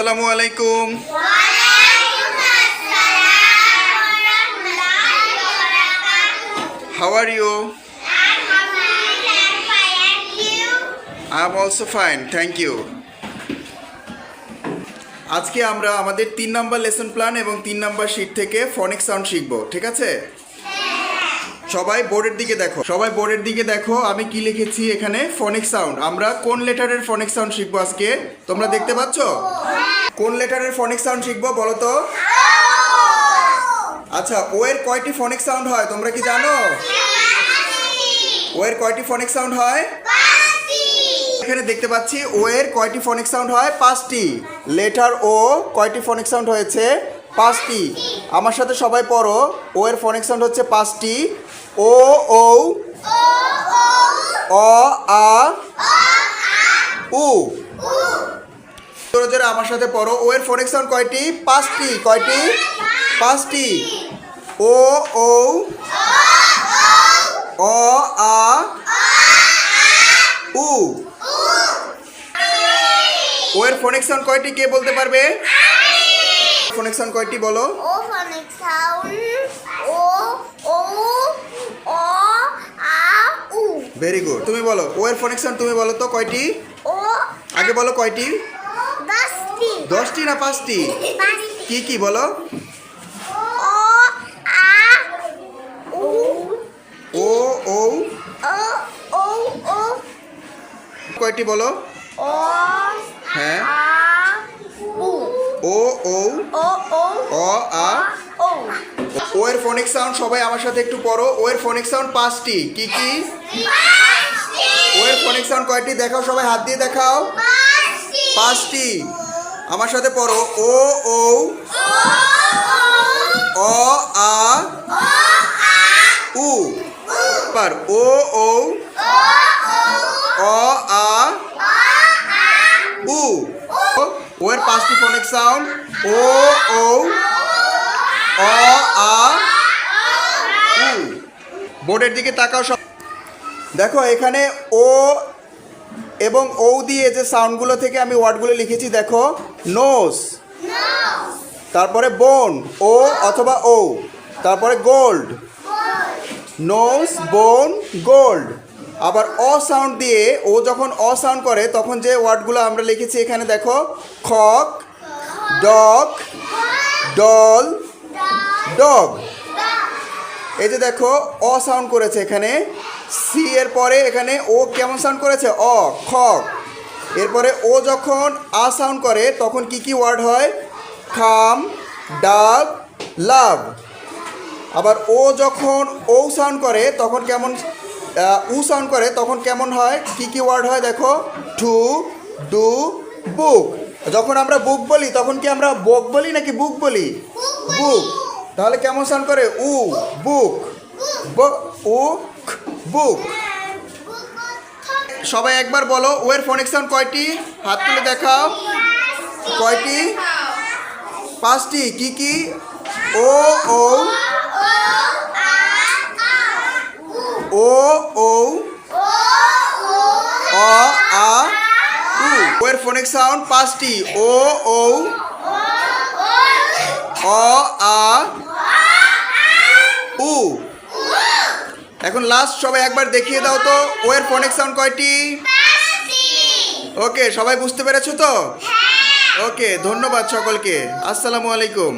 আসসালামু আলাইকুম। Are you I am also fine thank you আজকে আমরা আমাদের তিন নাম্বার লেসন প্ল্যান এবং তিন নাম্বার শিট থেকে ফনিক সাউন্ড শিখব, ঠিক আছে? সবাই বোর্ডের দিকে দেখো। সবাই বোর্ডের দিকে দেখো, আমি কি লিখেছি এখানে? ফনিক সাউন্ড আমরা কোন লেটারের ফনিক সাউন্ড শিখব আজকে? তোমরা দেখতে পাচ্ছ? কোন লেটারের ফনিক সাউন্ড শিখব বলো তো? আচ্ছা ও এর কয়টি ফনিক সাউন্ড হয়, তোমরা কি জানো? ও এর কয়টি ফনিক সাউন্ড হয়? এখানে দেখতে পাচ্ছি, ও এর কয়টি ফনিক সাউন্ড হয়? পাঁচটি। লেটার ও কয়টি ফনিক সাউন্ড হয়েছে? পাঁচটি। আমার সাথে সবাই পড়ো। ও এর ফনিক সাউন্ড হচ্ছে পাঁচটি। ও ও অ, আ, উ। জোরে আমার সাথে পড়ো। ও এর ফনিক সাউন্ড কয়টি? পাঁচটি। কয়টি? পাঁচটি। ও ও অ, আ, উ। ও এর ফোনিক সাউন্ড কয়টি? কে বলতে পারবে? সাউন্ড কয়টি বলো? ও সাউন্ড ও ও অ আ উ। ভেরি গুড তুমি বলো ও এর ফোনিক সাউন্ড তুমি বলো তো কয়টি? ও আগে বলো কয়টি? দশটি। দশটি না পাঁচটি? কি কি বলো? ও আ উ ও ও ও। ও ও কয়টি বলো? ও হ্যাঁ। ও ও ও ও অ আ। ও ও এর ফোনিক সাউন্ড সবাই আমার সাথে একটু পড়ো। ও এর ফোনিক সাউন্ড পাঁচটি। কি কি? ও এর ফোনিক সাউন্ড কয়টি? দেখাও সবাই হাত দিয়ে দেখাও। পাঁচটি। আমার সাথে পড়ো। ও ও পাঁচটি ফোনিক সাউন্ড ও ও অ আ উ বোর্ডের দিকে তাকাও সব। দেখো, এখানে ও এবং ও দিয়ে যে সাউন্ডগুলো থেকে আমি ওয়ার্ডগুলো লিখেছি, দেখো নোস তারপরে বোন ও অথবা ও তারপরে গোল্ড নোস বোন গোল্ড আবার অ সাউন্ড দিয়ে ও যখন অ সাউন্ড করে, তখন যে ওয়ার্ডগুলো আমরা লিখেছি এখানে দেখো, খক ডগ ডল, ডগ। এই যে দেখো, অ সাউন্ড করেছে এখানে সি এর পরে এখানে ও কেমন সাউন্ড করেছে? অ খ এরপরে ও যখন আ সাউন্ড করে, তখন কি কি ওয়ার্ড হয়? খাম, ডাব, লাভ। আবার ও যখন ও সাউন্ড করে, তখন কেমন উ সাউন্ড করে তখন কেমন হয়? কি কি ওয়ার্ড হয় দেখো? টু ডু বুক যখন আমরা বুক বলি তখন কি আমরা বক বলি নাকি বুক বলি? বুক তাহলে কেমন সাউন্ড করে? উ বুক উ বুক সবাই একবার বলো ও এর ফোনিক সাউন্ড কয়টি? হাত তুলে দেখাও। কয়টি? পাঁচটি। কি কি? ও ও ও অ আ উ ও এর ফোনিক সাউন্ড পাঁচটি ও ও অ আ উ। এখন লাস্ট সবাই একবার দেখিয়ে দাও তো ও এর ফোনিক সাউন্ড কয়টি? ওকে সবাই বুঝতে পেরেছ তো? ওকে ধন্যবাদ সকলকে। আসসালামু আলাইকুম।